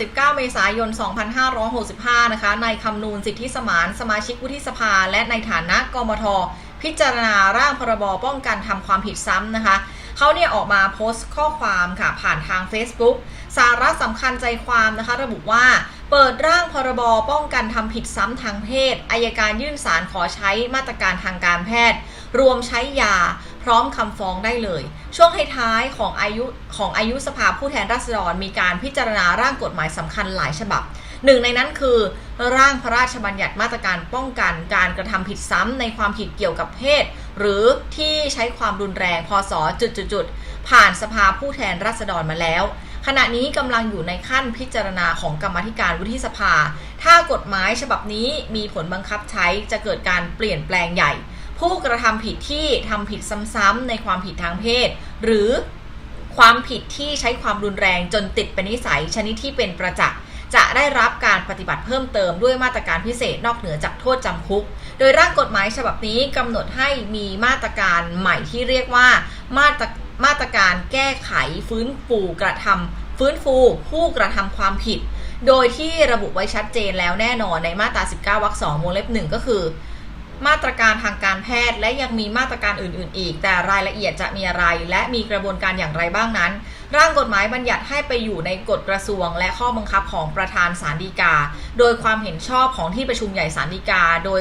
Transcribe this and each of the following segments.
19 เมษายน 2565 นะคะ ในคำนูนสิทธิสมานสมาชิกวุฒิสภา และในฐานะกมท พิจารณาร่างพรบป้องกันทำความผิดซ้ำนะคะเขาเนี่ยออกมาโพสต์ข้อความค่ะผ่านทาง Facebook สาระสำคัญใจความนะคะ ระบุว่าเปิดร่างพรบป้องกันทำผิดซ้ำทางเพศอายการยื่นสารขอใช้มาตรการทางการแพทย์ รวมใช้ยา พร้อมคำฟ้องได้เลย ช่วงท้ายๆของอายุของอายุสภาผู้แทนราษฎรมีการพิจารณาร่างกฎหมายสำคัญหลายฉบับ หนึ่งในนั้นคือ ร่างพระราชบัญญัติมาตรการป้องกันการกระทำผิดซ้ำในความผิดเกี่ยวกับเพศ หรือที่ใช้ความรุนแรงพศจุดๆผ่านสภาผู้แทนราษฎรมาแล้วขณะนี้กำลังอยู่ในขั้นพิจารณาของกรรมธิการวุฒิสภา ถ้ากฎหมายฉบับนี้มีผลบังคับใช้จะเกิดการเปลี่ยนแปลงใหญ่ ผู้กระทำผิดที่ทำผิดซ้ำๆในความผิดทางเพศ หรือความผิดที่ใช้ความรุนแรงจนติดเป็นนิสัยชนิดที่เป็นประจักษ์จะได้รับการปฏิบัติเพิ่มเติมด้วยมาตรการพิเศษนอกเหนือจากโทษจำคุก โดยร่างกฎหมายฉบับนี้กำหนดให้มีมาตรการใหม่ที่เรียกว่ามาตรมาตรการแก้ไขฟื้นฟูกระทำฟื้นฟูผู้กระทำความผิด โดยที่ระบุไว้ชัดเจนแล้วแน่นอนในมาตรา 19วรรค2วงเล็บหนึ่งก็คือ มาตรการทางการแพทย์ และยังมีมาตรการอื่น ๆ อีก แต่รายละเอียดจะมีอะไร และมีกระบวนการอย่างไรบ้างนั้น ร่างกฎหมายบัญญัติให้ไปอยู่ในกฎกระทรวง และข้อบังคับของประธานศาลฎีกา โดยความเห็นชอบของที่ประชุมใหญ่ศาลฎีกา โดย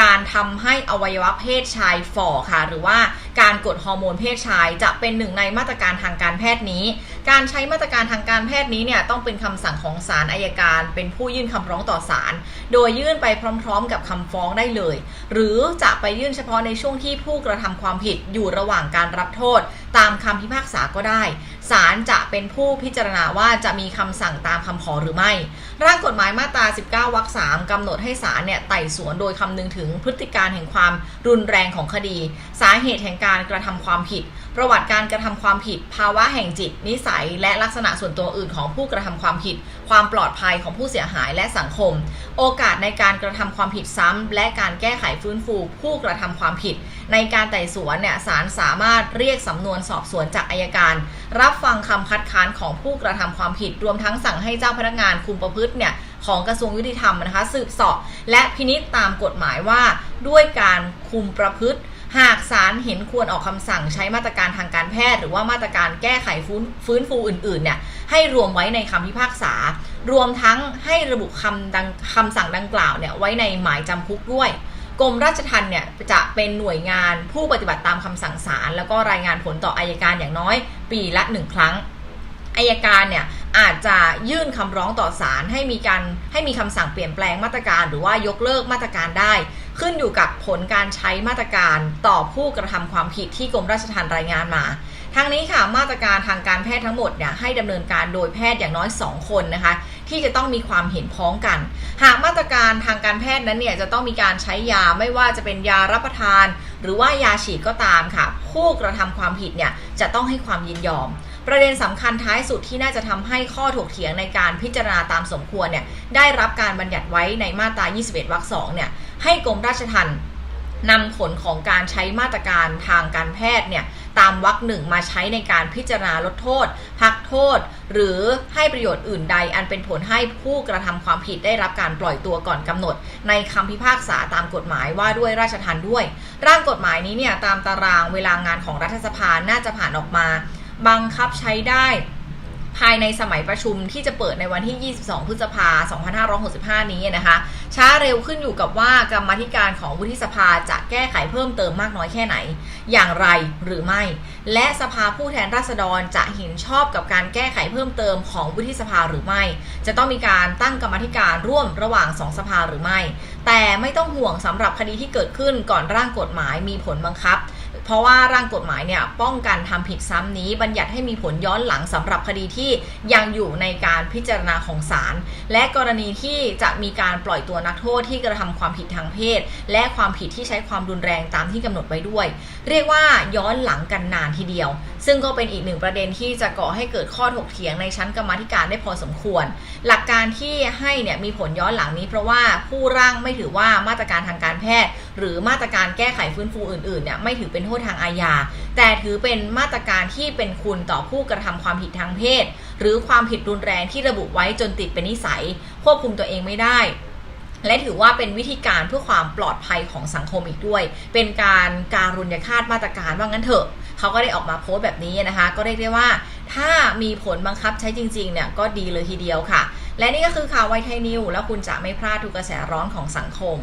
การทำให้อวัยวะเพศชายฝ่อค่ะ หรือว่า การกดฮอร์โมนเพศชาย จะเป็นหนึ่งในมาตรการทางการแพทย์นี้ การใช้มาตรการทางการแพทย์นี้เนี่ยต้องเป็นคำสั่งของศาลอายการ เป็นผู้ยื่นคำร้องต่อศาลโดยยื่นไปพร้อม ๆ กับคำฟ้องได้เลย หรือจะไปยื่นเฉพาะในช่วงที่ผู้กระทำความผิดอยู่ระหว่างการรับโทษ ตามคำพิพากษาก็ได้ ศาลจะเป็นผู้พิจารณาว่าจะมีคำสั่งตามคำขอหรือไม่ ร่างกฎหมายมาตรา 19 วรรค 3กำหนดให้ศาลเนี่ยไต่สวนโดยคำนึงถึงพฤติการแห่งความรุนแรงของคดี สาเหตุแห่งการกระทำความผิด ประวัติการกระทำความผิด ภาวะแห่งจิต นิสัย และลักษณะส่วนตัวอื่นของผู้กระทำความผิด ความปลอดภัยของผู้เสียหายและสังคม โอกาสในการกระทำความผิดซ้ำและการแก้ไขฟื้นฟู ผู้กระทำความผิด ในการไต่สวนเนี่ยศาลสามารถเรียกสำนวนสอบสวนจากอายการ รับฟังคำคัดค้านของผู้กระทำความผิด รวมทั้งสั่งให้เจ้าพนักงานคุมประพฤติเนี่ยของกระทรวงยุติธรรมนะคะ สืบสอบและพินิจตามกฎหมายว่า ด้วยการคุมประพฤติ หากศาลเห็นควรออกคำสั่งใช้มาตรการทางการแพทย์ หรือว่ามาตรการแก้ไขฟื้นฟื้นฟูอื่นๆเนี่ยให้รวมไว้ในคำพิพากษา รวมทั้งให้ระบุคำดังคำสั่งดังกล่าวเนี่ยไว้ในหมายจำคุกด้วยกรมราชทัณฑ์เนี่ยจะเป็นหน่วยงานผู้ปฏิบัติตามคำสั่งศาลแล้วก็รายงานผลต่ออายการอย่างน้อย ปีละหนึ่งครั้งอายการเนี่ยอาจจะยื่นคำร้องต่อศาลให้มีการให้มีคำสั่งเปลี่ยนแปลงมาตรการ หรือว่ายกเลิกมาตรการได้ ขึ้นอยู่กับผลการใช้มาตรการต่อผู้กระทำความผิดที่กรมราชทัณฑ์รายงานมาทั้งนี้ค่ะมาตรการทางการแพทย์ทั้งหมดเนี่ยให้ดำเนินการโดยแพทย์อย่างน้อย 2 คนนะคะ ที่จะต้องมีความเห็นพ้องกัน หากมาตรการทางการแพทย์นั้นเนี่ยจะต้องมีการใช้ยาไม่ว่าจะเป็นยารับประทาน หรือว่ายาฉีดก็ตามค่ะ ผู้กระทำความผิดเนี่ยจะต้องให้ความยินยอม ประเด็นสำคัญท้ายสุดที่น่าจะทำให้ข้อถกเถียงในการพิจารณาตามสมควรเนี่ยได้รับการบัญญัติไว้ในมาตรา 21วรรค2เนี่ย ให้กรมราชทัณฑ์นำผลของการใช้มาตรการทางการแพทย์เนี่ยตามวรรคหนึ่งมาใช้ในการพิจารณาลดโทษ พักโทษ หรือให้ประโยชน์อื่นใด อันเป็นผลให้ผู้กระทำความผิดได้รับการปล่อยตัวก่อนกำหนด ในคำพิพากษาตามกฎหมายว่าด้วยราชทัณฑ์ด้วย ร่างกฎหมายนี้เนี่ยตามตารางเวลางานของรัฐสภาน่าจะผ่านออกมา บังคับใช้ได้ภายในสมัยประชุมที่จะเปิดในวันที่ 22 พฤษภา 2565 นี้นะคะ ช้าเร็วขึ้นอยู่กับว่ากรรมธิการของวุฒิสภาจะแก้ไขเพิ่มเติมมากน้อยแค่ไหน อย่างไรหรือไม่ และสภาผู้แทนราษฎรจะเห็นชอบกับการแก้ไขเพิ่มเติมของวุฒิสภาหรือไม่ จะต้องมีการตั้งกรรมธิการร่วมระหว่างสองสภาหรือไม่ แต่ไม่ต้องห่วงสำหรับคดีที่เกิดขึ้นก่อนร่างกฎหมายมีผลบังคับ เพราะว่าร่างกฎหมายเนี่ยป้องกันทำผิดซ้ำนี้บัญญัติให้มีผลย้อนหลังสำหรับคดีที่ยังอยู่ในการพิจารณาของศาลและกรณีที่จะมีการปล่อยตัวนักโทษที่กระทำความผิดทางเพศ และความผิดที่ใช้ความรุนแรงตามที่กำหนดไว้ด้วย เรียกว่าย้อนหลังกันนานทีเดียว ซึ่งก็เป็นอีกหนึ่งประเด็นที่จะก่อให้เกิดข้อถกเถียงในชั้นกรรมธิการได้พอสมควร หลักการที่ให้เนี่ยมีผลย้อนหลังนี้ เพราะว่าผู้ร่างไม่ถือว่ามาตรการทางการแพทย์ หรือมาตรการแก้ไขฟื้นฟูอื่นๆเนี่ยไม่ถือเป็นโทษทางอาญา แต่ถือเป็นมาตรการที่เป็นคุณต่อผู้กระทำความผิดทางเพศ หรือความผิดรุนแรงที่ระบุไว้จนติดเป็นนิสัย ควบคุมตัวเองไม่ได้และถือว่าเป็นวิธีการเพื่อความปลอดภัยของสังคมอีกด้วย เป็นการการุญยฆาตมาตรการว่างั้นเถอะ เขาก็ได้ออกมาโพสต์แบบนี้นะคะ ก็เรียกได้ว่าถ้ามีผลบังคับใช้จริงๆเนี่ยก็ดีเลยทีเดียวค่ะ และนี่ก็คือข่าวไวไทยนิวแล้วคุณจะไม่พลาดทุกกระแสร้อนของสังคม